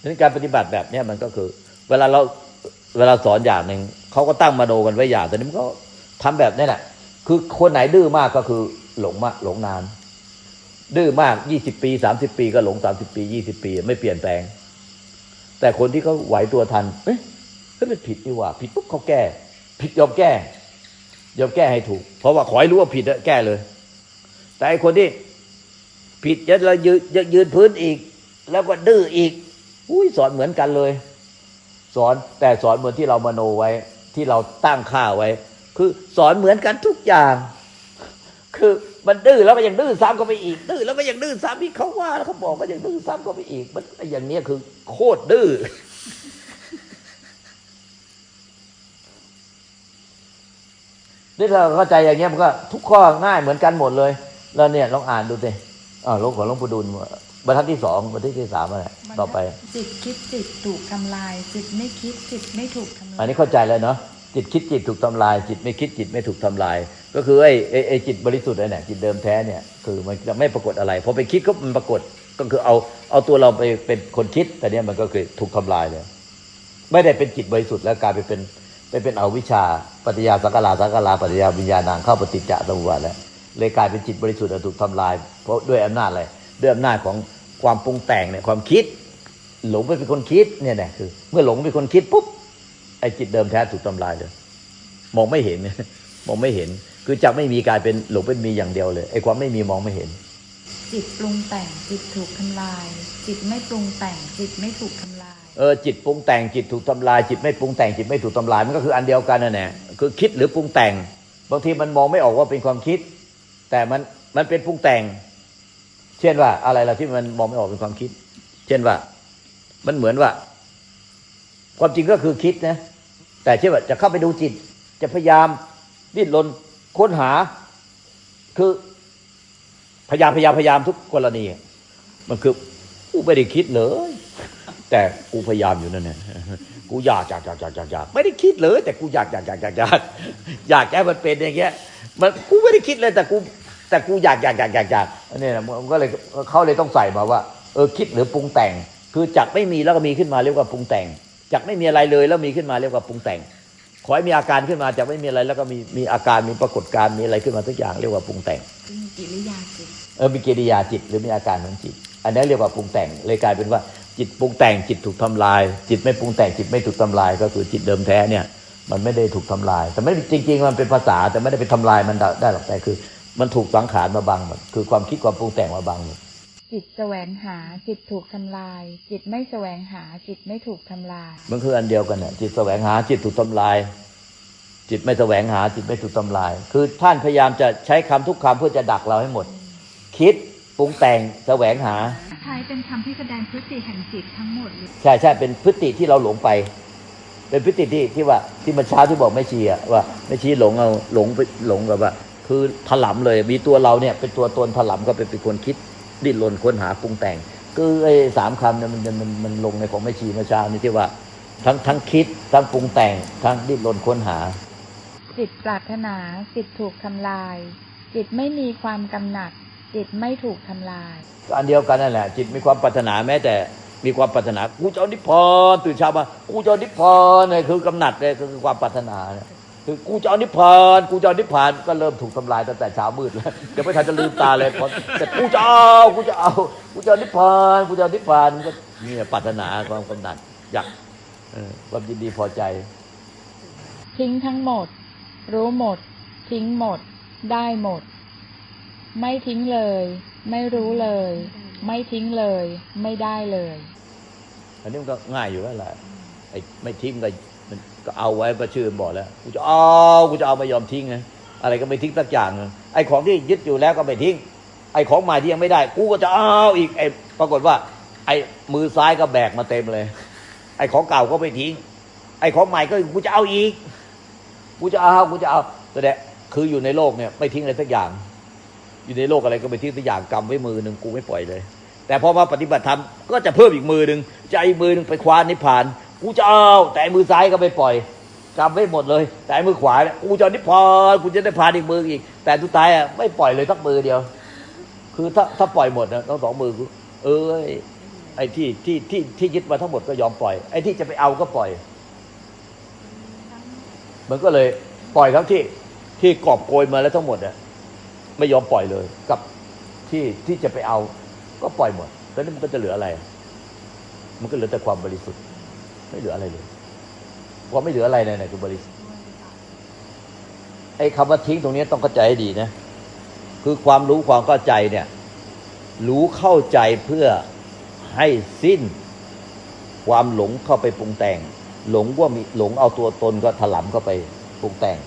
ดังนั้นการปฏิบัติแบบเนี้ยมันก็คือ เวลาเราเวลาสอนอย่างหนึ่งเขาก็ตั้งมโนกันไว้อย่างแต่นี้มันก็ทำแบบนี้แหละคือคนไหนดื้อมากก็คือหลงมากหลงนาน ดื้อมากยี่สิบปีสามสิบปีก็หลงสามสิบปียี่สิบปี ไม่เปลี่ยนแปลง แต่คนที่เขาไหวตัวทันเอ๊ะเฮ้ยมันผิดนี่ว่าผิดปุ๊บเขาแก้ ผิดยอมแก้ยอมแก้ให้ถูก เพราะว่าขอให้รู้ว่าผิดอะแก้เลย แต่ไอคนที่ผิดจะเรายืนยืนพื้นอีก แล้วก็ดื้ออีก อุ้ยสอนเหมือนกันเลย สอนแต่สอนเหมือนที่เรามโนไว้ ที่เราตั้งค่าไว้ คือสอนเหมือนกันทุกอย่าง คือมันดื้อแล้วก็ยังดื้อซ้ำก็ไปอีกดื้อแล้วก็ยังดื้อซ้ำที่เขาว่าแล้วเขาบอกก็ยังดื้อซ้ำก็ไปอีก มันอย่างเนี้ยคือ โคตรดื้อนี่เราเข้าใจอย่างเงี้ยมันก็ทุกข้อง่ายเหมือนกันหมดเลย แล้วเนี่ยลองอ่านดูสิอ่าหลวงของหลวงปู่ดุล บรรทัดที่สองบรรทัดที่สามอะไรต่อไป จิตคิดจิตถูกทำลาย จิตไม่คิดจิตไม่ถูกทำลายอันนี้เข้าใจแล้วเนาะจิตคิดจิตถูกทำลาย จิตไม่คิดจิตไม่ถูกทำลาย ก็คือไอ้ไอ้ไอ้จิตบริสุทธิ์นั่นแหละจิตเดิมแท้เนี่ยคือมันจะไม่ปรากฏอะไรพอไปคิดก็มันปรากฏก็คือเอาเอาตัวเราไปเป็นคนคิด แต่เนี่ยมันก็คือถูกทำลายเลยไม่ได้เป็นจิตบริสุทธิ์แล้วกลายไปเป็นไปเป็นอวิชชาปัจจยาสังกาลาสังกาลาปัจจยาวิญญาณางเข้าปฏิจจสมุปบาทแล้วเลยกลายเป็นจิตบริสุทธิ์แล้วถูกทำลาย เพราะด้วยอำนาจอะไรด้วยอำนาจของ ความปรุงแต่งเนี่ยความคิด หลงไปเป็นคนคิดเนี่ยนะคือ เมื่อหลงเป็นคนคิดปุ๊บไอ้จิตเดิมแท้ถูกทำลายเลยมองไม่เห็นมองไม่เห็น คือจะไม่มีกลายเป็นหลงเป็นมีอย่างเดียวเลยไอ้ความไม่มีมองไม่เห็น จิตปรุงแต่งจิตถูกทำลาย จิตไม่ปรุงแต่งจิตไม่ถูกทำลายเออจิตปรุงแต่งจิตถูกทำลาย จิตไม่ปรุงแต่งจิตไม่ถูกทำลายมันก็คืออันเดียวกันนั่นแหละคือคิดหรือปรุงแต่ง บางทีมันมองไม่ออกว่าเป็นความคิด แต่มันมันเป็นปรุงแต่ง เช่นว่าอะไรล่ะที่มันมองไม่ออกเป็นความคิด เช่นว่า มันเหมือนว่า ความจริงก็คือคิดนะ แต่เช่นว่าจะเข้าไปดูจิต จะพยายามดิ้นรนค้นหา คือพยายามพยายามพยายามทุกกรณี มันคือกูไม่ได้คิดเลย แต่กูพยายามอยู่นั่นเนี่ยกูอยากอยากอยากอยากอยากอยากไม่ได้คิดเลย แต่กูอยากอยากอยากอยากอยากอยากแค่มันเป็นอย่างเงี้ยมันกูไม่ได้คิดเลยแต่กู แต่กูอยากอยากอยากอยากอยากอันนี้นะมันก็เลยเขาเลยต้องใส่มาว่า เออคิดหรือปรุงแต่ง คือจากไม่มีแล้วก็มีขึ้นมาเรียกว่าปรุงแต่งจากไม่มีอะไรเลยแล้วมีขึ้นมาเรียกว่าปรุงแต่ง ขอให้มีอาการขึ้นมาจากไม่มีอะไรแล้วก็มีมีอาการมีปรากฏการณ์มีอะไรขึ้นมาทุกอย่างเรียกว่าปรุงแต่งมีกิริยาจิตเออมีกิริยาจิตหรือมีอาการของจิต อันนี้เรียกว่าปรุงแต่งเลยกลายเป็นว่าจิตปรุงแต่งจิตถูกทำลาย จิตไม่ปรุงแต่งจิตไม่ถูกทำลาย ก็คือจิตเดิมแท้เนี่ยมันไม่ได้ถูกทำลาย แต่ไม่จริง ๆ มันเป็นภาษาแต่ไม่ได้ไปทำลายมันได้หรอกแต่คือ มันถูกสังขารมาบังหมดคือความคิดความปรุงแต่งมาบังหมดจิตแสวงหาจิตถูกทำลาย จิตไม่แสวงหาจิตไม่ถูกทำลาย มันคืออันเดียวกันน่ะจิตแสวงหาจิตถูกทำลาย จิตไม่แสวงหาจิตไม่ถูกทำลาย คือท่านพยายามจะใช้คำทุกคำเพื่อจะดักเราให้หมด คิดปรุงแต่งแสวงหาใช้เป็นคำที่แสดงพฤติแห่งจิตทั้งหมดเลยใช่ใช่เป็นพฤติที่เราหลงไป เป็นพฤติที่ที่ว่าที่มันเช้าที่บอกไม่ชี้อะว่าไม่ชี้หลงเอาหลงไปหลงกับว่า คือถลำเลย มีตัวเราเนี่ยเป็นตัวตนถลำก็เป็นเป็นคนคิดดิ้นรนค้นหาปรุงแต่ง คือไอ้สามคำเนี่ยมันมันมันมันลงในของไม่ชี้เมื่อเช้านี่ที่ว่า ทั้งทั้งคิดทั้งปรุงแต่ง ทั้งดิ้นรนค้นหา จิตปรารถนาจิตถูกทำลาย จิตไม่มีความกำหนัด จิตไม่ถูกทำลายอันเดียวกันนั่นแหละ จิตมีความปรารถนาแม้แต่มีความปรารถนากูจะเอานิพพานตื่นเช้ามากูจะเอานิพพานเนี่ยคือกำหนัดเนี่ยคือความปรารถนาเนี่ย คือกูจะเอานิพพานกูจะเอานิพพานก็เริ่มถูกทำลายตั้งแต่เช้ามืดแล้วยังไม่ทันจะลืมตาเลยพอแต่กูจะเอากูจะเอากูจะเอานิพพานกูจะเอานิพพานก็เนี่ยปรารถนาความกำหนัดอยากเออความยินดีพอใจ ทิ้งทั้งหมด รู้หมด ทิ้งหมด ได้หมด ไม่ทิ้งเลย ไม่รู้เลย ไม่ทิ้งเลย ไม่ได้เลย อันนี้มันก็ง่ายอยู่แล้วแหละไอ้ไม่ทิ้งก็มัน ก็เอาไว้ประชื่อบอกแล้วกูจะเอากูจะเอาไม่ยอมทิ้งไงอะไรก็ไม่ทิ้งสักอย่างไอ้ของที่ยึดอยู่แล้วก็ไม่ทิ้ง ไอ้ของใหม่ที่ยังไม่ได้กูก็จะเอาอีกไอ้ปรากฏว่า ไอ้มือซ้ายก็แบกมาเต็มเลย ไอ้ของเก่าก็ไม่ทิ้ง ไอ้ของใหม่ก็กูจะเอาอีกกูจะเอากูจะเอาแสดงคืออยู่ในโลกเนี่ยไม่ทิ้งอะไรสักอย่าง อยู่ในโลกอะไรก็ไม่ทิ้งสักอย่างกำไว้มือหนึ่งกูไม่ปล่อยเลย แต่พอมาปฏิบัติธรรมก็จะเพิ่มอีกมือหนึ่งจะเอาอีกมือหนึ่งไปคว้านิพพาน กูจะเอาแต่ไอ้มือซ้ายก็ไม่ปล่อยกำไว้หมดเลย แต่ไอ้มือขวาเนี่ยกูจะนิพพานกูจะได้พานอีกมืออีก แต่ทุกท้ายอะไม่ปล่อยเลยสักมือเดียว คือถ้าถ้าปล่อยหมดนะต้องสองมือกูเอ้ยไอ้ที่ที่ที่ที่ยึดมาทั้งหมดก็ยอมปล่อยไอ้ที่จะไปเอาก็ปล่อย มันก็เลยปล่อยทั้งที่ที่กอบโกยมาแล้วทั้งหมดเนี่ยไม่ยอมปล่อยเลย กับที่ที่จะไปเอา ก็ปล่อยหมดแล้วนี่มันก็จะเหลืออะไร มันก็เหลือแต่ความบริสุทธิ์ ไม่เหลืออะไรเลยพอไม่เหลืออะไรเลยนี่ยคือบริสุทธิ์ไอ้คำว่าทิ้งตรงนี้ต้องเข้าใจให้ดีนะ คือความรู้ความเข้าใจเนี่ย รู้เข้าใจเพื่อให้สิ้น ความหลงเข้าไปปรุงแต่ง หลงว่ามีหลงเอาตัวตนก็ถลำเข้าไปปรุงแต่ง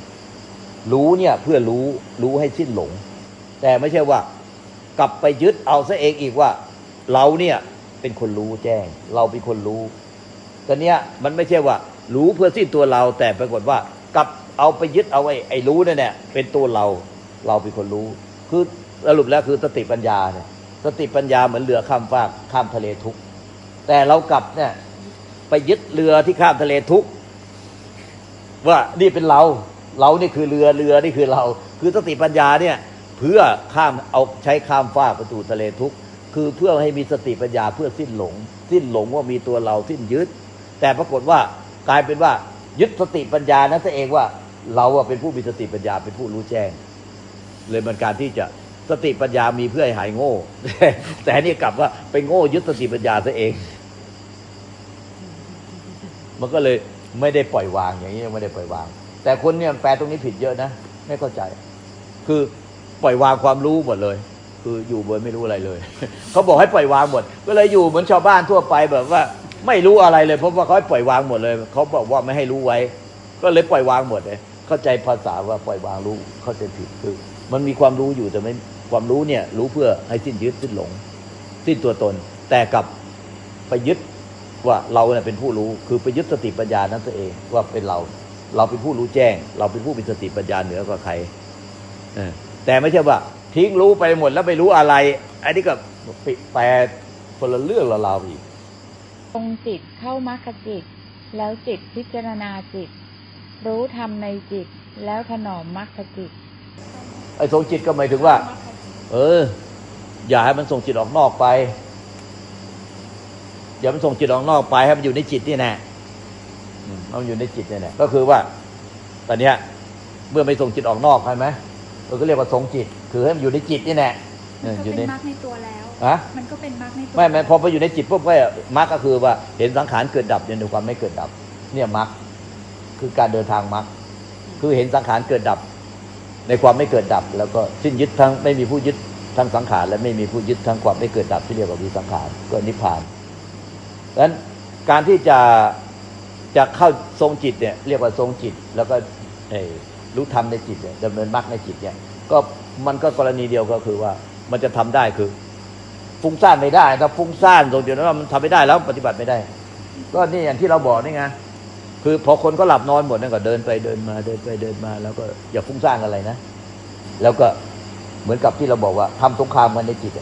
รู้เนี่ยเพื่อรู้รู้ให้สิ้นหลง แต่ไม่ใช่ว่า กลับไปยึดเอาซะเองอีกว่า เราเนี่ยเป็นคนรู้แจ้ง เราเป็นคนรู้ ต่เนี้ยมันไม่ใช่ว่า รู้เพื่อสิ้นตัวเรา แต่ปรากฏว่ากลับเอาไปยึดเอาไอ้ไอ้รู้นั่นเนี่ยเป็นตัวเราเราเป็นคนรู้ คือสรุปแล้วคือสติปัญญาเนี่ยสติปัญญาเหมือนเรือข้ามฟากข้ามทะเลทุกแต่เรากลับเนี่ยไปยึดเรือที่ข้ามทะเลทุกว่านี่เป็นเรา เรานี่คือเรือเรือนี่คือเรา คือสติปัญญาเนี่ยเพื่อข้ามเอาใช้ข้ามฟากประตูทะเลทุกคือเพื่อให้มีสติปัญญาเพื่อสิ้นหลง สิ้นหลงว่ามีตัวเราสิ้นยึด แต่ปรากฏว่ากลายเป็นว่ายึดสติปัญญานั้นเองว่า เราเป็นผู้มีสติปัญญาเป็นผู้รู้แจ้ง เลยมันการที่จะสติปัญญามีเพื่อให้หายโง่ แต่นี่กลับว่าไปโง่ยึดสติปัญญาซะเอง มันก็เลยไม่ได้ปล่อยวางอย่างนี้ไม่ได้ปล่อยวาง แต่คนเนี่ยแปลตรงนี้ผิดเยอะนะไม่เข้าใจ คือปล่อยวางความรู้หมดเลย คืออยู่โดยไม่รู้อะไรเลยเขาบอกให้ปล่อยวางหมด ก็เลยอยู่เหมือนชาวบ้านทั่วไปแบบว่า ไม่รู้อะไรเลยเพราะว่าเขาปล่อยวางหมดเลยเขาบอกว่าไม่ให้รู้ไว้ ก็เลยปล่อยวางหมดเลย เข้าใจภาษาว่าปล่อยวางรู้เข้าใจผิดคือ มันมีความรู้อยู่แต่ไม่ความรู้เนี่ย รู้เพื่อให้สิ้นยึดสิ้นหลง สิ้นตัวตน แต่กับไปยึดว่าเราเนี่ยเป็นผู้รู้คือไปยึดสติปัญญานั้นตัวเองว่าเป็นเรา เราเป็นผู้รู้แจ้ง เราเป็นผู้มีสติปัญญาเหนือกว่าใครแต่ไม่ใช่ว่า ทิ้งรู้ไปหมดแล้วไม่รู้อะไร อันนี้ก็แปลคนละเรื่องละราวอีก ตรงจิตเข้ามรรคจิต แล้วจิตพิจารณาจิต รู้ธรรมในจิต แล้วถนอมมรรคจิต ไอ้ทรงจิตก็หมายถึงว่า เออ อย่าให้มันส่งจิตออกนอกไป อย่ามันส่งจิตออกนอกไปให้มันอยู่ในจิตนี่แน่มเอามันอยู่ในจิตนี่แน่ก็คือว่า ตอนเนี้ยเมื่อไม่ส่งจิตออกนอกใช่ไหมเราก็เรียกว่าทรงจิต คือให้มันอยู่ในจิตนี่แน่ อมันอก็อยู่เป็ในนมรรคในตัวแล้วฮะมันก็เป็นมรรคในตัวไม่ไม่พอไปอยู่ในจิตปุ๊บก็มรรคก็คือว่าเห็นสังขารเกิดดับในความไม่เกิดดับ เนี่ยมรรคคือการเดินทางมรรคคือเห็นสังขารเกิดดับ ในความไม่เกิดดับ แล้วก็สิ้นยึดทั้งไม่มีผู้ยึดทั้งสังขารและไม่มีผู้ยึดทั้งความไม่เกิดดับที่เรียกว่าวิสังขารก็นิพพานดังนั้นการที่จะจะเข้าทรงจิตเนี่ยเรียกว่าทรงจิต แล้วก็เอ่อรู้ธรรมในจิตเนี่ยดำเนินมรรคในจิตเนี่ยก็มันก็กรณีเดียวก็คือว่า มันจะทำได้คือ ฟุ้งซ่านไม่ได้ถ้าฟุ้งซ่านตรงเดียวนั้นมันทำไม่ได้แล้วปฏิบัติไม่ได้ ก็นี่อย่างที่เราบอกนี่ไงคือพอคนก็หลับนอนหมดนั่นก็เดินไปเดินมาเดินไปเดินมา แล้วก็อย่าฟุ้งซ่านอะไรนะแล้วก็เหมือนกับที่เราบอกว่าทำสงครามกันในจิต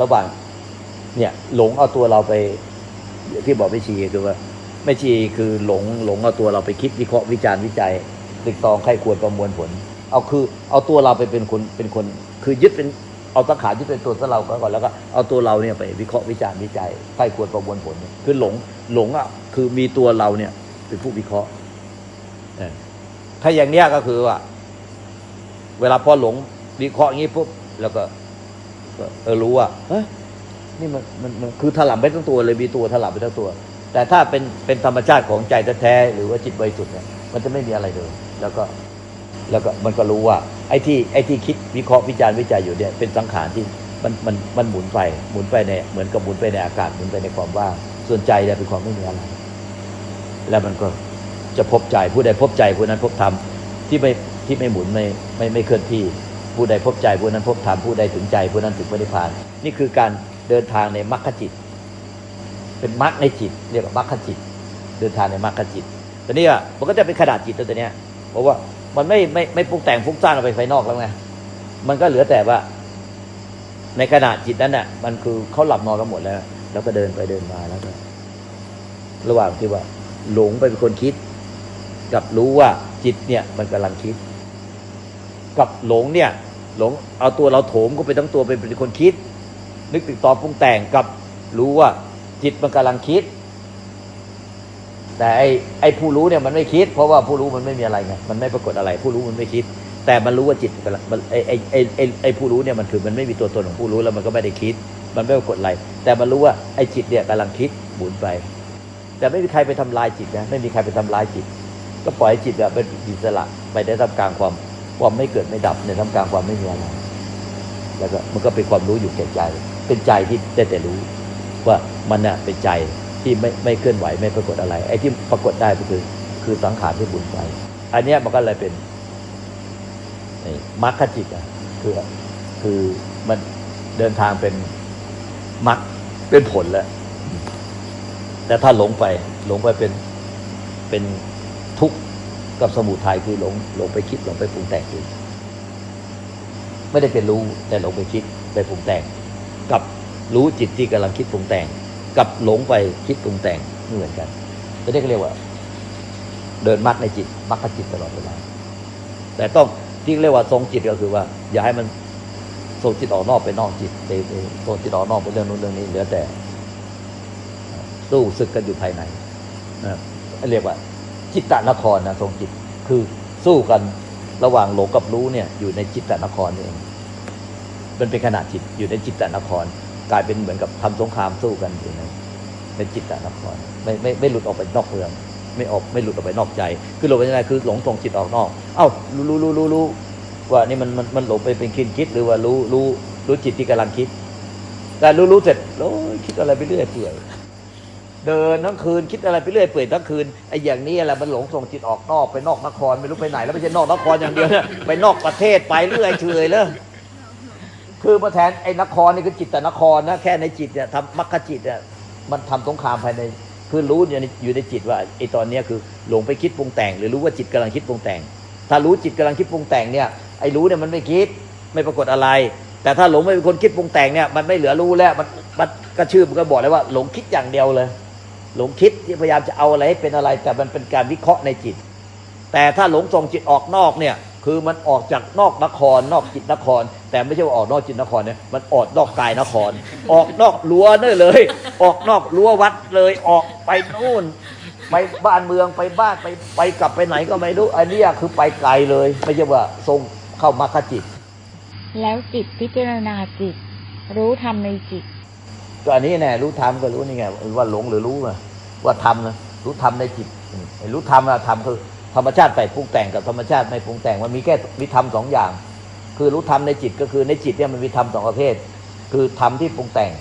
ระหว่างเนี่ย หลงเอาตัวเราไปที่บอกไม่ชีคือว่าไม่ชีคือหลงหลงเอาตัวเราไปคิดวิเคราะห์วิจารณ์วิจัยตึกตองไข้ควรประมวลผล เอาคือ เอาตัวเราไปเป็นคนเป็นคน คือยึดเป็น เอาสังขารยึดเป็นตัวเราก่อนแล้วก็เอาตัวเราเนี่ยไปวิเคราะห์วิจารณ์วิจัยไข้ควรประมวลผลคือหลงหลงอะคือมีตัวเราเนี่ยเป็นผู้วิเคราะห์เออถ้าอย่างเนี้ยก็คือว่า เวลาพอหลงวิเคราะห์อย่างนี้ปุ๊บแล้วก็เออรู้ว่าเฮ้ยนี่มันมันมันคือถลำไปทั้งตัวเลยมีตัวถลำไปทั้งตัว แต่ถ้าเป็นเป็นธรรมชาติของใจแท้ๆหรือว่าจิตบริสุทธิ์เนี่ยมันจะไม่มีอะไรเลย แล้วก็ แล้วก็มันก็รู้ว่า ไอ้ที่ไอ้ที่คิดวิเคราะห์วิจารณ์วิจัยอยู่เนี่ยเป็นสังขารที่มันมันมันหมุนไปหมุนไปในเหมือนกับหมุนไปในอากาศหมุนไปในความว่างส่วนใจเนี่ยเป็นความไม่มีอะไรแล้วมันก็จะพบใจผู้ใดพบใจผู้นั้นพบธรรมที่ไม่ที่ไม่หมุนไม่ไม่ไม่เคลื่อนที่ ผู้ใดพบใจผู้นั้นพบธรรมผู้ใดถึงใจผู้นั้นถึงพระนิพพาน นี่คือการเดินทางในมรรคจิต เป็นมรรคในจิต เรียกว่ามรรคจิต เดินทางในมรรคจิตแต่นี่อะมันก็จะเป็นขนาดจิตตัวเนี้ยเพราะว่า มันไม่ไม่ไม่ปรุงแต่งฟุ้งซ่านออกไปภายนอกแล้วไงมันก็เหลือแต่ว่า ในขณะจิตนั้นน่ะ มันคือเขาหลับนอนกันหมดแล้ว แล้วก็เดินไปเดินมาแล้วก็ระหว่างที่ว่า หลงไปเป็นคนคิด กับรู้ว่าจิตเนี่ย มันกำลังคิด กับหลงเนี่ย หลงเอาตัวเราโถมก็ไปทั้งตัวไปเป็นคนคิด นึกติดต่อปรุงแต่งกับรู้ว่าจิตมันกำลังคิด แต่ไอ้ไอ้ผู้รู้เนี่ยมันไม่คิด เพราะว่าผู้รู้มันไม่มีอะไรไงมันไม่ปรากฏอะไร ผู้รู้มันไม่คิด แต่มันรู้ว่าจิตกำลังไอ้ไอ้ไอ้ไอ้ไอ้ผู้รู้เนี่ยมันคือมันไม่มีตัวตนของผู้รู้แล้วมันก็ไม่ได้คิด มันไม่ปรากฏอะไร แต่มันรู้ว่าไอ้จิตเนี่ยกำลังคิดหมุนไป แต่ไม่มีใครไปทำลายจิตนะไม่มีใครไปทำลายจิต ก็ปล่อยจิตแบบเป็นอิสระไปในท่ามกลางความความไม่เกิดไม่ดับในท่ามกลางความไม่มีอะไรแล้วก็มันก็เป็นความรู้อยู่แก่ใจ เป็นใจที่ได้แต่รู้ว่ามันน่ะเป็นใจ ที่ไม่ไม่เคลื่อนไหวไม่ปรากฏอะไร ไอ้ที่ปรากฏได้ก็คือคือสังขารที่บุญไป อันนี้มันก็เลยเป็นมรรคจิตอะคือคือมันเดินทางเป็นมรรคเป็นผลแล้ว แต่ถ้าหลงไปหลงไปเป็นเป็นทุกข์กับสมุทัยคือหลงหลงไปคิดหลงไปปรุงแต่งอยู่ไม่ได้เป็นรู้แต่หลงไปคิดไปปรุงแต่ง กับรู้จิตที่กำลังคิดปรุงแต่ง กับหลงไปคิดปรุงแต่งเหมือนกันจะได้เรียกว่า เดินมัดในจิตมัดจิตตลอดเวลาแต่ต้องที่เรียกว่าทรงจิตก็คือว่า อย่าให้มันส่งจิตออกนอกไปนอกจิตไปไปส่งจิตออกนอกไปเรื่องนู้นเรื่องนี้เหลือแต่สู้ศึกกันอยู่ภายในนะเรียกว่า จิตตนครนะทรงจิตคือสู้กันระหว่างหลงกับรู้เนี่ย อยู่ในจิตตนครนี่เองมันเป็นขนาดจิตอยู่ในจิตตนคร กลายเป็นเหมือนกับทำสงครามสู้กันอยู่ในในจิตตนครไม่ไม่ไม่หลุดออกไปนอกเมือง ไม่ออกไม่หลุดออกไปนอกใจ คือหลงไปยังไงคือหลงส่งจิตออกนอก เอ้ารู้รู้รู้รู้รู้ว่านี่มันมันมันหลงไปเป็นคิดคิดหรือว่ารู้รู้รู้จิตที่กำลังคิด แต่รู้รู้เสร็จโอ้ยคิดอะไรไปเรื่อยเปื่อยเดินทั้งคืนคิดอะไรไปเรื่อยเปื่อยทั้งคืนไอ้อย่างนี้แหละมันหลงส่งจิตออกนอกไปนอกนครไม่รู้ไปไหน แล้วไม่ใช่นอกนครอย่างเดียวไปนอกประเทศไปเรื่อยเฉยเลย คือมาแทนไอ้นครนี่คือจิตแต่นครนะแค่ในจิตเนี่ยทำมรรคจิตเนี่ยมันทำสงครามภายในคือรู้อยู่ในอยู่ในจิตว่าไอ้ตอนเนี้ยคือหลงไปคิดปรุงแต่ง หรือรู้ว่าจิตกำลังคิดปรุงแต่ง ถ้ารู้จิตกำลังคิดปรุงแต่งเนี่ยไอ้รู้เนี่ยมันไม่คิดไม่ปรากฏอะไร แต่ถ้าหลงไม่เป็นคนคิดปรุงแต่งเนี่ยมันไม่เหลือรู้แล้วมันมันก็ชื่อมันก็บอกเลยว่า หลงคิดอย่างเดียวเลย หลงคิดที่พยายามจะเอาอะไรให้เป็นอะไร แต่มันเป็นการวิเคราะห์ในจิต แต่ถ้าหลงส่งจิตออกนอกเนี่ย คือมันออกจากนอกนคร นอกจิตนคร แต่ไม่ใช่ว่าออกนอกจิตนครเนี่ยมันออกนอกกายนคร ออกนอกรั้วนี่เลย ออกนอกรั้ววัดเลยออกไปนู่น ไปบ้านเมืองไปบ้านไปไปกลับไปไหนก็ไม่รู้อันเนี้ยคือไปไกลเลยไม่ใช่ว่าทรงเข้ามรรคจิต แล้วจิตพิจารณาจิต รู้ธรรมในจิตก็อันนี้แน่รู้ธรรมก็รู้นี่ไงว่าหลงหรือรู้อะว่าธรรมนะรู้ธรรมในจิตอืมไอ้รู้ธรรมอะธรรมคือ ธรรมชาติไปปรุงแต่งกับธรรมชาติไม่ปรุงแต่งมันมีแค่มีธรรมสองอย่าง คือรู้ธรรมในจิตก็คือในจิตเนี่ยมันมีธรรมสองประเภท คือธรรมที่ปรุงแต่ง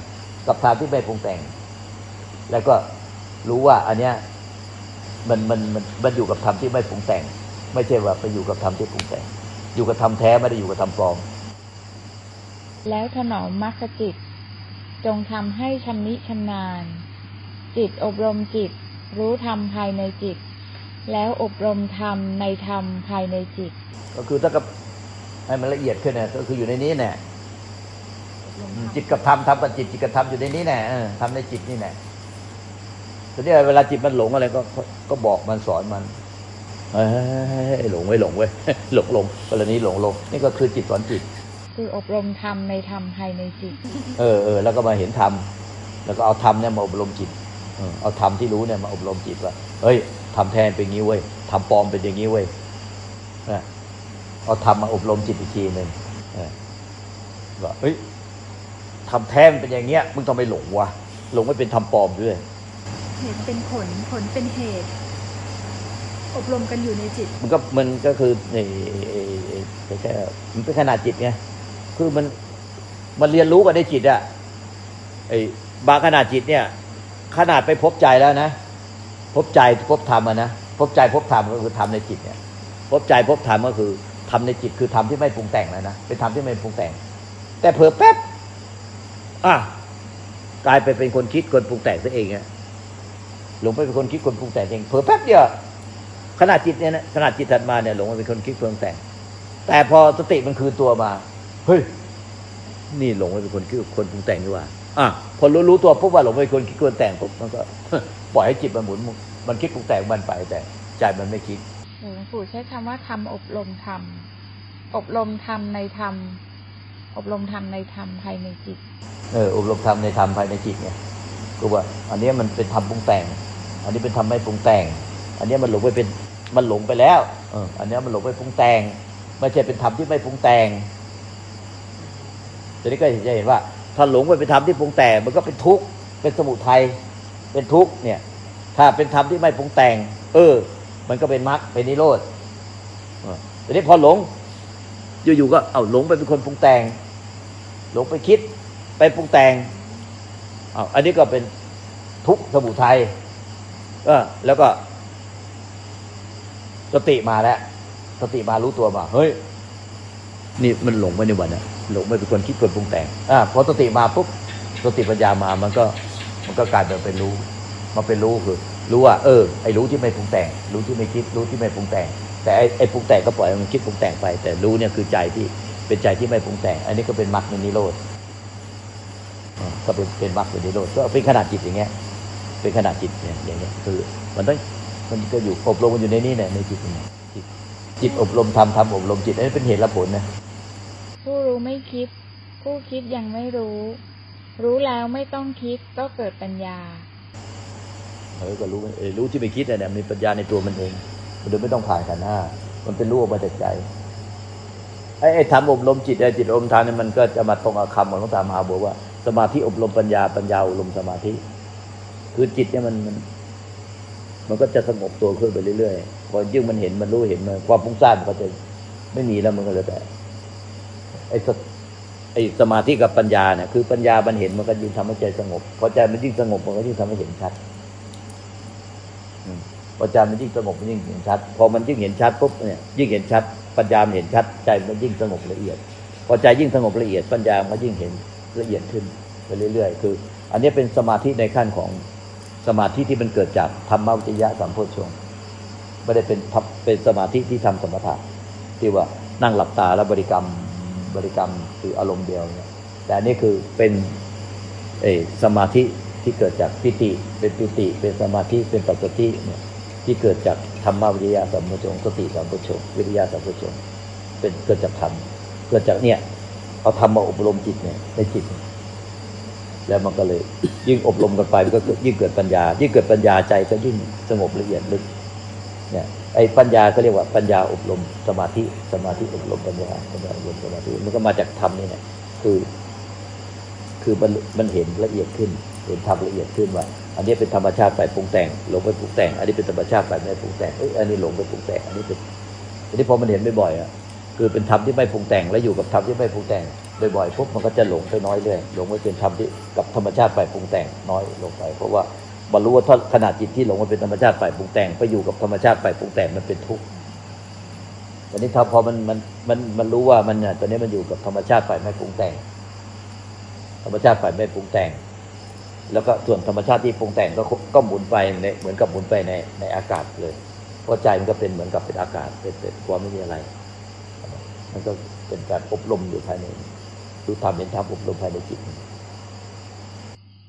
กับธรรมที่ไม่ปรุงแต่ง แล้วก็รู้ว่าอันเนี้ยมันมันมันมันอยู่กับธรรมที่ไม่ปรุงแต่ง ไม่ใช่ว่าไปอยู่กับธรรมที่ปรุงแต่ง อยู่กับธรรมแท้ไม่ได้อยู่กับธรรมปลอมแล้วถนอมมรรคจิต จงทำให้ชำนิชำนาญ จิตอบรมจิต รู้ธรรมภายในจิต แล้วอบรมธรรมในธรรมภายในจิต ก็คือถ้ากับให้มันละเอียดขึ้นเนี่ยก็คืออยู่ในนี้แน่อืมจิตกับธรรมธรรมกับจิตจิตกับธรรมอยู่ในนี้แน่เออทำในจิตนี่แน่ทีนี้เวลาจิตมันหลงอะไรก็ก็ก็บอกมันสอนมันเฮ้ยหลงไว้ยหลงเว้ยหลงหลงกรณีหลงหลงนี่ก็คือจิตสอนจิต คืออบรมธรรมในธรรมภายในจิต เออเออแล้วก็มาเห็นธรรมแล้วก็เอาธรรมเนี่ยมาอบรมจิตเออเอาธรรมที่รู้เนี่ยมาอบรมจิตว่าเฮ้ย ทำแทนเป็นอย่างนี้เว้ยทำปลอมเป็นอย่างนี้เว้ยเออเอาธรรมมาอบรมจิตอีกทีหนึ่งเออว่าเฮ้ยทำแท้มันเป็นอย่างเงี้ย มึงต้องไปหลงวะหลงไม่เป็นทำปลอมด้วย เหตุเป็นผลผลเป็นเหตุ อบรมกันอยู่ในจิต มันก็มันก็คือไอ้ไอ้ไอ้ไอ้แค่มันเป็นขนาดจิตไงคือมันมันเรียนรู้กันในจิตอะไอ้บางขนาดจิตเนี่ย ขนาดไปพบใจแล้วนะ พบใจพบธรรมอะนะพบใจพบธรรมก็คือธรรมในจิตเนี่ยพบใจพบธรรมก็คือธรรมในจิตคือธรรมที่ไม่ปรุงแต่งแล้วนะเป็นธรรมที่ไม่ปรุงแต่ง แต่เผลอแป๊บอะกลายไปเป็นคนคิดคนปรุงแต่งซะเองอะหลงไปเป็นคนคิดคนปรุงแต่งเองเผลอแป๊บเดียวขนาดจิตเนี่ยนะขนาดจิตถัดมาเนี่ยหลงมาเป็นคนคิดปรุงแต่ง แต่พอสติมันคืนตัวมา เฮ้ยนี่หลงไปเป็นคนคิดคนปรุงแต่งดีกว่า อะพอรู้รู้ตัวปุ๊บว่าหลงไปเป็นคนคิดปรุงแต่งปุ๊บมันก็ ปล่อยให้จิตมันหมุน มันคิดปรุงแต่งมันไปแต่ใจมันไม่คิดหลวงปู่ใช้คำว่าธรรมอบรมธรรมอบรมธรรมในธรรมอบรมธรรมในธรรมภายในจิต เอออบรมธรรมในธรรมภายในจิตไงก็ว่า อันเนี้ยมันเป็นทำปรุงแต่ง อันนี้เป็นทำไม่ปรุงแต่ง อันเนี้ยมันหลงไปเป็นมันหลงไปแล้วเอออันเนี้ยมันหลงไปปรุงแต่งไม่ใช่เป็นธรรมที่ไม่ปรุงแต่งทีนี้ก็จะเห็นว่า ถ้าหลงไปเป็นธรรมที่ปรุงแต่งมันก็เป็นทุกข์เป็นสมุทัยเป็นทุกข์เนี่ย ถ้าเป็นธรรมที่ไม่ปรุงแต่ง เออ มันก็เป็นมรรคเป็นนิโรธออทีนี้พอหลงอยู่ๆก็เอาหลงไปเป็นคนปรุงแต่ง หลงไปคิดไปปรุงแต่งเอาอันนี้ก็เป็นทุกข์สมุทัยเออแล้วก็สติมาแล้วสติมารู้ตัวมา เฮ้ย นี่มันหลงไปในวันน่ะ หลงไปเป็นคนคิดคนปรุงแต่งอ่าพอสติมาปุ๊บสติปัญญามามันก็มันก็กลายเป็นเป็นรู้มาเป็นรู้คือ รู้ว่า เออไอ้รู้ที่ไม่ปรุงแต่ง รู้ที่ไม่คิดรู้ที่ไม่ปรุงแต่ง แต่ไอ้ไอ้ปรุงแต่งก็ปล่อยมันคิดปรุงแต่งไป แต่รู้เนี่ยคือใจที่เป็นใจที่ไม่ปรุงแต่ง อันนี้ก็เป็นมรรคเป็นนิโรธอ่าก็เป็นเป็นมรรคเป็นนิโรธก็เป็นขนาดจิตอย่างเงี้ย เป็นขนาดจิตเนี่ยอย่างเงี้ยคือ มันต้องมันก็อยู่อบรมมันอยู่ในนี้เนี่ยในจิตเนี่ยจิตจิตอบรมธรรมธรรมอบรมจิตอันนี้เป็นเหตุและผลนะ ผู้รู้ไม่คิด ผู้คิดยังไม่รู้ รู้แล้วไม่ต้องคิดก็เกิดปัญญาเออก็รู้เออรู้ที่ไม่คิดเนี่ยมีปัญญาในตัวมันเอง มันโดยไม่ต้องผ่านขันห้ามันเป็นรู้ออกมาจากใจไอ้ทำอบรมจิตไอ้จิตอบรมทานเนี่ยมันก็จะมาตรงคำของหลวงตามหาบอกว่า สมาธิอบรมปัญญาปัญญาอบรมสมาธิ คือจิตเนี่ยมันมัน มันก็จะสงบตัวขึ้นไปเรื่อยๆพอยิ่งมันเห็นมันรู้เห็นมันความฟุ้งซ่านมันก็จะไม่มีแล้วมันก็เลยแต่ ไอ้สไอ้สมาธิกับปัญญาเนี่ยคือปัญญามันเห็นมันก็ยิ่งทำให้ใจสงบพอใจมันยิ่งสงบมันก็ยิ่งทำให้เห็นชัดพอใจมันยิ่งสงบมันยิ่งเห็นชัด พอมันยิ่งเห็นชัดปุ๊บเนี่ยยิ่งเห็นชัด ปัญญามันเห็นชัด ใจมันยิ่งสงบละเอียด พอใจยิ่งสงบละเอียด ปัญญามันก็ยิ่งเห็นละเอียดขึ้นไปเรื่อย ๆ คือ อันนี้เป็นสมาธิในขั้นของสมาธิที่มันเกิดจากธรรมวิจยะสัมโพชฌงค์ไม่ได้เป็นทับเป็นสมาธิที่ทำสมถะที่ว่านั่งหลับตาแล้วบริกรรม บริกรรมคืออารมณ์เดียวเนี่ยแต่นนี้คือเป็นเอสมาธิที่เกิดจากปิติ เป็นปิติ เป็นสมาธิเป็นปัสสติเนี่ยที่เกิดจากธรรมวิจยะสัมโพชงสติสัมโพชงวิริยะสัมโพชงเป็นเกิดจากธรรมเกิดจากเนี่ยเอาธรรมมาอบรมจิตเนี่ยในจิต แล้วมันก็เลยยิ่งอบรมกันไปมันก็ยิ่งเกิดปัญญา ยิ่งเกิดปัญญาใจก็ยิ่งสงบละเอียดลึก เนี่ยไอ้ปัญญาก็เรียกว่าปัญญาอบรมสมาธิสมาธิอบรมปัญญาปัญญาอบรมสมาธิมันก็มาจากธรรมนี่แหละคือ คือมันมันเห็นละเอียดขึ้น เห็นธรรมละเอียดขึ้นว่า อันนี้เป็นธรรมชาติฝ่ปรุงแต่งหลงไปปรุงแต่ง อันนี้เป็นธรรมชาติฝ่ไม่ปรุงแต่งเอ้ยอันนี้หลงไปปรุงแต่งอันนี้เป็นอันนี้พอมันเห็นบ่อยๆอะคือเป็นธรรมที่ไม่ปรุงแต่งแล้วอยู่กับธรรมที่ไม่ปรุงแต่งบ่อยๆปุ๊บมันก็จะหลงไปน้อยเรื่อยหลงไปเป็นธรรมที่กับธรรมชาติฝ่ปรุงแต่งน้อยลงไป เพราะว่า บรรลุว่าถ้าขนาดจิตที่หลงมันเป็นธรรมชาติฝ่ายปรุงแต่งไปอยู่กับธรรมชาติฝ่ายปรุงแต่งมันเป็นทุกข์ตอนนี้ถ้าพอมันมันมันมันรู้ว่ามันเนี่ยตอนนี้มันอยู่กับธรรมชาติฝ่ายไม่ปรุงแต่ง ธรรมชาติฝ่ายไม่ปรุงแต่ง แล้วก็ส่วนธรรมชาติที่ปรุงแต่งก็ก็หมุนไปในเหมือนกับหมุนไปในในอากาศเลยเพราะใจมันก็เป็นเหมือนกับเป็นอากาศเป็นเป็นความไม่มีอะไร มันก็เป็นการอบรมอยู่ภายในรู้ธรรมเห็นธรรมอบรมภายในจิต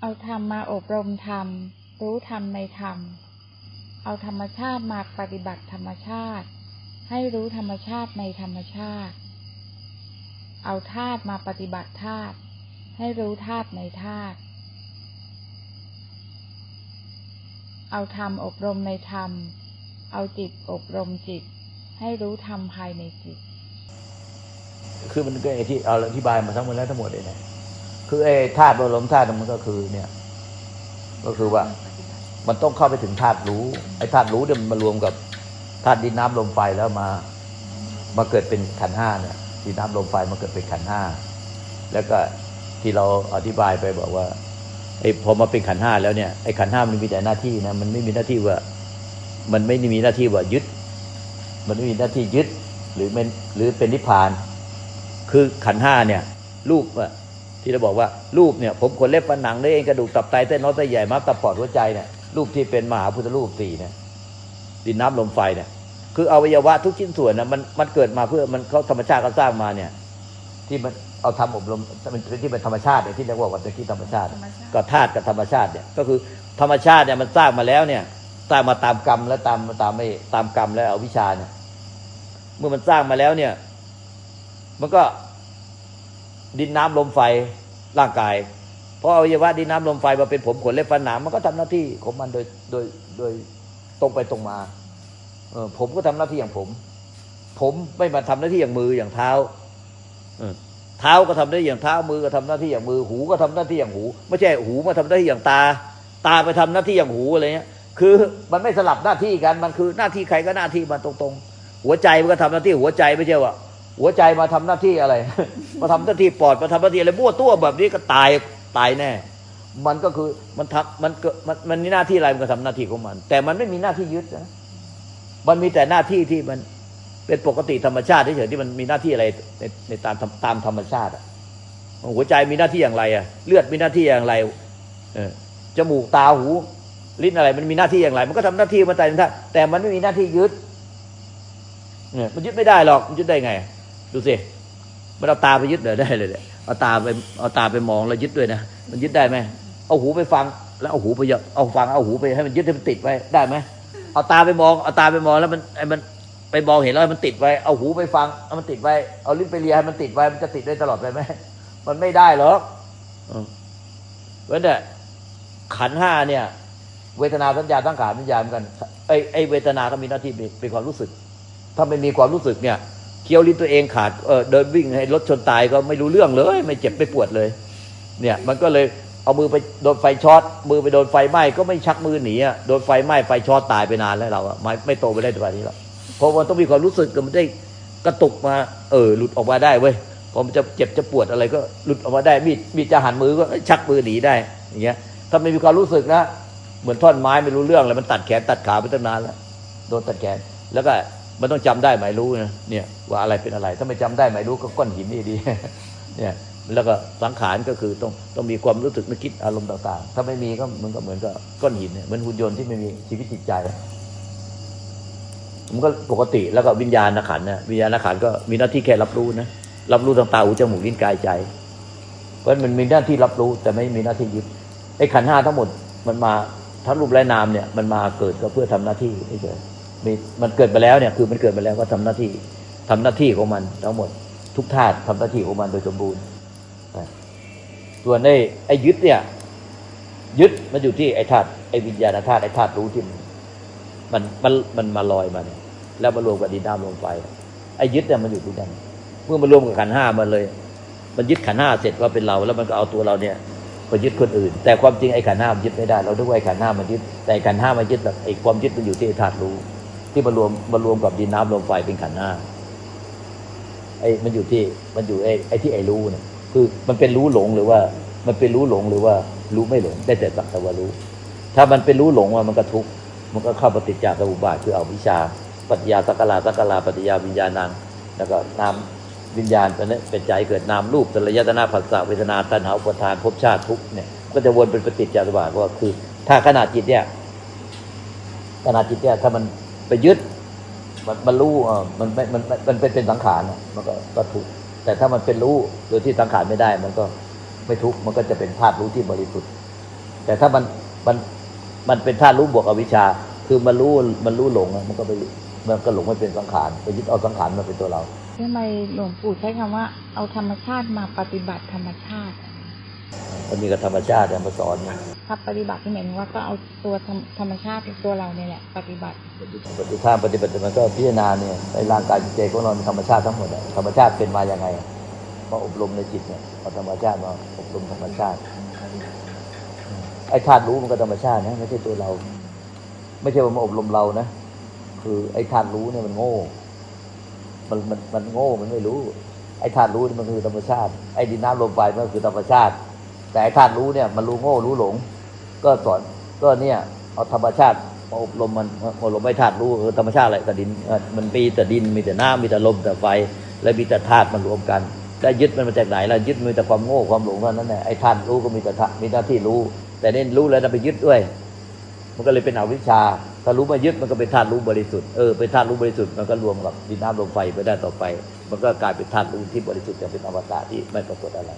เอาธรรมมาอบรมธรรม รู้ธรรมในธรรม เอาธรรมชาติมาปฏิบัติธรรมชาติ ให้รู้ธรรมชาติในธรรมชาติ เอาธาตุมาปฏิบัติธาตุให้รู้ธาตุในธาตุเอาธรรมอบรมในธรรม เอาจิตอบรมจิต ให้รู้ธรรมภายในจิต คือมันก็ไอ้ที่เอาอธิบายมาทั้งหมดแล้วทั้งหมดเลยนะคือไอ้ธาตุอารมณ์ธาตุมันก็คือเนี่ย ก็คือว่า มันต้องเข้าไปถึงธาตุรู้ ไอ้ธาตุรู้เนี่ยมันมารวมกับธาตุดินน้ำลมไฟแล้วมา มาเกิดเป็นขันห้าเนี่ยดินน้ำลมไฟมาเกิดเป็นขันห้าแล้วก็ที่เราอธิบายไปบอกว่าไอ้พอมาเป็นขันห้าแล้วเนี่ยไอ้ขันห้ามันมีแต่หน้าที่นะมันไม่มีหน้าที่ว่า มันไม่ได้มีหน้าที่ว่ายึด มันไม่มีหน้าที่ยึดหรือเป็นหรือเป็นนิพพาน คือขันห้าเนี่ยรูปอะที่เราบอกว่ารูปเนี่ย ผมขนเล็บฟันหนังเนื้อเอ็นกระดูกตับไตเส้นน้อยไตใหญ่ม้ามตับปอดหัวใจเนี่ย รูปที่เป็นมหาพุทธรูปสี่เนี่ยดินน้ำลมไฟเนี่ย คืออวัยวะทุกชิ้นส่วนนะมันมันเกิดมาเพื่อมันเขาธรรมชาติเขาสร้างมาเนี่ย ที่มันเอาทำอบรมมันเป็นที่เป็นธรรมชาติเนี่ยที่เรียกว่าวัตถุธรรมชาติธรรมชาติ ก็ธาตุกับธรรมชาติเนี่ย ก็คือธรรมชาติเนี่ยมันสร้างมาแล้วเนี่ยสร้างมาตามกรรมและตามตามไม่ตามกรรมและอวิชชาเนี่ย เมื่อมันสร้างมาแล้วเนี่ย มันก็ดินน้ำลมไฟร่างกาย เพราะอวัยวะดินน้ำลมไฟมาเป็นผมขนเล็บฟันหนามมันก็ทำหน้าที่ของมันโดยโดยโดยตรงไปตรงมาเออผมก็ทำหน้าที่อย่างผม ผมไม่มาทำหน้าที่อย่างมืออย่างเท้าเท้าก็ทำได้อย่างเท้ามือก็ทำหน้าที่อย่างมือ หูก็ทำหน้าที่อย่างหู ไม่ใช่หูมาทำหน้าที่อย่างตา ตาไปทำหน้าที่อย่างหูอะไรเงี้ย คือมันไม่สลับหน้าที่กันมันคือหน้าที่ใครก็หน้าที่มันตรงๆ หัวใจมันก็ทำหน้าที่หัวใจไม่ใช่ว่าหัวใจมาทำหน้าที่อะไร มาทำหน้าที่ปอดมาทำหน้าที่อะไรมั่วตัวแบบนี้ก็ตาย ตายแน่ มันก็คือมันทำมันเกิดมันมันมีหน้าที่อะไรมันก็ทำหน้าที่ของมัน แต่มันไม่มีหน้าที่ยึดนะมันมีแต่หน้าที่ที่มันเป็นปกติธรรมชาติเฉยๆที่มันมีหน้าที่อะไรในในตามตามธรรมชาติอะหัวใจมีหน้าที่อย่างไรอะเลือดมีหน้าที่อย่างไร เออจมูกตาหูลิ้นอะไร มันมีหน้าที่อย่างไร มันก็ทำหน้าที่มันแต่ละแต่มันไม่มีหน้าที่ยึดเนี่ยมันยึดไม่ได้หรอกมันยึดได้ไง ดูสิมันเอาตาไปยึดเดี๋ยได้เลยเนี่ย เอาตาไปเอาตาไปมองแล้วยึดด้วยนะมันยึดได้ไหมเอาหูไปฟัง แล้วเอาหูไปเอาฟังเอาหูไปให้มันยึดให้มันติดไว้ได้ไหมเอาตาไปมองเอาตาไปมองแล้วมันไอ้มันไปมองเห็นแล้วให้มันติดไว้ เอาหูไปฟังเอามันติดไว้ เอาลิ้นไปเลียให้มันติดไว้ มันจะติดได้ตลอดไปไหมมันไม่ได้หรอกเออเพราะฉะนั้นเนี่ยขันห้าเนี่ย เวทนาสัญญาตั้งขาวิญญาณเหมือนกันไอ้ไอ้เวทนาก็มีหน้าที่เป็นความรู้สึก ถ้าไม่มีความรู้สึกเนี่ย คี้ยวลิ้นตัวเองขาดเออเดินวิ่งให้รถชนตายก็ไม่รู้เรื่องเลย ไม่เจ็บไม่ปวดเลย เนี่ยมันก็เลยเอามือไปโดนไฟช็อตมือไปโดนไฟไหม้ก็ไม่ชักมือหนีอะโดนไฟไหม้ไฟช็อตตายไปนานแล้วเราอะไม่ไม่โตไปได้ตัวนี้หรอกเพราะมันต้องมีความรู้สึกมันได้กระตุกมา เออ หลุดออกมาได้เว้ยพอมันจะเจ็บจะปวดอะไรก็หลุดออกมาได้มีดมีดจะหันมือก็ชักมือหนีได้อย่างเงี้ย ถ้าไม่มีความรู้สึกนะเหมือนท่อนไม้ไม่รู้เรื่องเลยมันตัดแขนตัดขาไปตั้งนานแล้วโดนตัดแขนแล้วก็ มันต้องจำได้หมายรู้นะเนี่ยว่าอะไรเป็นอะไร ถ้าไม่จำได้หมายรู้ก็ก้อนหินนี่ดีเนี่ยแล้วก็สังขารก็คือต้องต้องมีความรู้สึกนึกคิดอารมณ์ต่าง ๆ ถ้าไม่มีก็มันก็เหมือนกับก้อนหินเนี่ยเหมือนหุ่นยนต์ที่ไม่มีชีวิตจิตใจ มันก็ปกติแล้วก็วิญญาณขันธ์นะวิญญาณขันก็มีหน้าที่แค่รับรู้นะรับรู้ทางตาหูจมูกลิ้นกายใจ เพราะมันมีหน้าที่รับรู้แต่ไม่มีหน้าที่ยึดไอ้ขันห้าทั้งหมดมันมาทั้งรูปและนามเนี่ย มันมาเกิดก็เพื่อทำหน้าที่เฉยๆ มีมันเกิดมาแล้วเนี่ยคือมันเกิดมาแล้วก็ทำหน้าที่ทำหน้าที่ของมันทั้งหมด ทุกธาตุทำหน้าที่ของมันโดยสมบูรณ์ส่วนไอ้ไอ้ยึดเนี่ยยึดมันอยู่ที่ไอ้ธาตุไอ้วิญญาณธาตุไอ้ธาตุรู้ที่มันมันมันมันมาลอยมาเนี่ยแล้วมารวมกับดินน้ำลมไฟไอ้ยึดเนี่ยมันอยู่ที่นั่นเมื่อมารวมกับขันห้ามันเลย มันยึดขันห้าเสร็จว่าเป็นเรา แล้วมันก็เอาตัวเราเนี่ยไปยึดคนอื่น แต่ความจริงไอ้ขันห้ามันยึดไม่ได้ เราด้วยไอ้ขันห้ามันยึดแต่ขันห้ามันยึดแบบไอ้ความยึดมันอยู่ที่ธาตุรู้ ที่มารวมมารวมกับดินน้ำลมไฟเป็นขันธ์ห้าไอ้มันอยู่ที่มันอยู่ไอ้ไอ้ที่ไอ้รู้เนี่ยคือมันเป็นรู้หลงหรือว่า มันเป็นรู้หลงหรือว่ารู้ไม่หลงได้แต่สักแต่ว่ารู้ ถ้ามันเป็นรู้หลงว่ามันก็ทุกข์มันก็เข้าปฏิจจสมุปบาทคือเอาวิชาปฏิยาสักลาสักลาปฏิยาวิญญาณังแล้วก็นามวิญญาณเป็นเป็นใจเกิดนามรูปสลายตนาผัสสะเวทนาตัณหาอุปทานภพชาติทุกเนี่ยก็จะวนเป็นปฏิจจสมุปบาทว่าคือ ถ้าขนาดจิตเนี่ยขนาดจิตเนี่ยถ้ามัน ไปยึด มันมันรู้เออมันไม่มันมันมันเป็นเป็นสังขารมันก็ก็ทุกข์แต่ถ้ามันเป็นรู้โดยที่สังขารไม่ได้ มันก็ไม่ทุกข์มันก็จะเป็นธาตุรู้ที่บริสุทธิ์ แต่ถ้ามันมันมันเป็นธาตุรู้บวกอวิชชา คือมันรู้มันรู้หลงมันก็ไปมันก็หลงไม่เป็นสังขารไปยึดเอาสังขารมาเป็นตัวเราทำไมหลวงปู่ใช้คำว่า เอาธรรมชาติมาปฏิบัติธรรมชาติ มันมีกับธรรมชาติเนี่ยมาสอนเนี่ยถ้าปฏิบัติที่หมายถึงว่าก็เอาตัวธรรมธรรมชาติตัวเราเนี่ยแหละปฏิบัติปฏิภาณปฏิบัติมันก็พิจารณาเนี่ยในร่างกายจิตใจของเราเป็นธรรมชาติทั้งหมดอะธรรมชาติเป็นมาอย่างไงมาอบรมในจิตเนี่ยเอาธรรมชาติมาอบรมธรรมชาติไอ้ธาตุรู้มันก็ธรรมชาตินะไม่ใช่ตัวเรา ไม่ใช่ว่ามาอบรมเรานะคือไอ้ธาตุรู้เนี่ยมันโง่ มันมันมันโง่มันไม่รู้ ไอ้ธาตุรู้นี่มันคือธรรมชาติ ไอ้ดินน้ำลมไฟมันก็คือธรรมชาติ แต่ธาตุรู้เนี่ยมันรู้โง่รู้หลง ก็สอนก็เนี่ยเอาธรรมชาติมาอบรมมันอบรมไอ้ธาตุรู้คือธรรมชาติอะไรกับดินมันมีแต่ดินมีแต่น้ำมีแต่ลมแต่ไฟ และมีแต่ธาตุมันรวมกันแล้วยึดมันมาจากไหนล่ะยึดมีแต่ความโง่ความหลงเท่านั้นแหละไอ้ธาตุรู้ก็มีแต่ธาตุมีหน้าที่รู้ แต่เนี่รู้แล้วนะไปยึดด้วย มันก็เลยเป็นอวิชชาถ้ารู้มายึดมันก็เป็นธาตุรู้บริสุทธิ์เออเป็นธาตุรู้บริสุทธิ์มันก็รวมกับดินน้ำลมไฟไปได้ต่อไป มันก็กลายเป็นธาตุรู้ที่บริสุทธิ์จะเป็นอวตารที่ไม่ปรากฏอะไร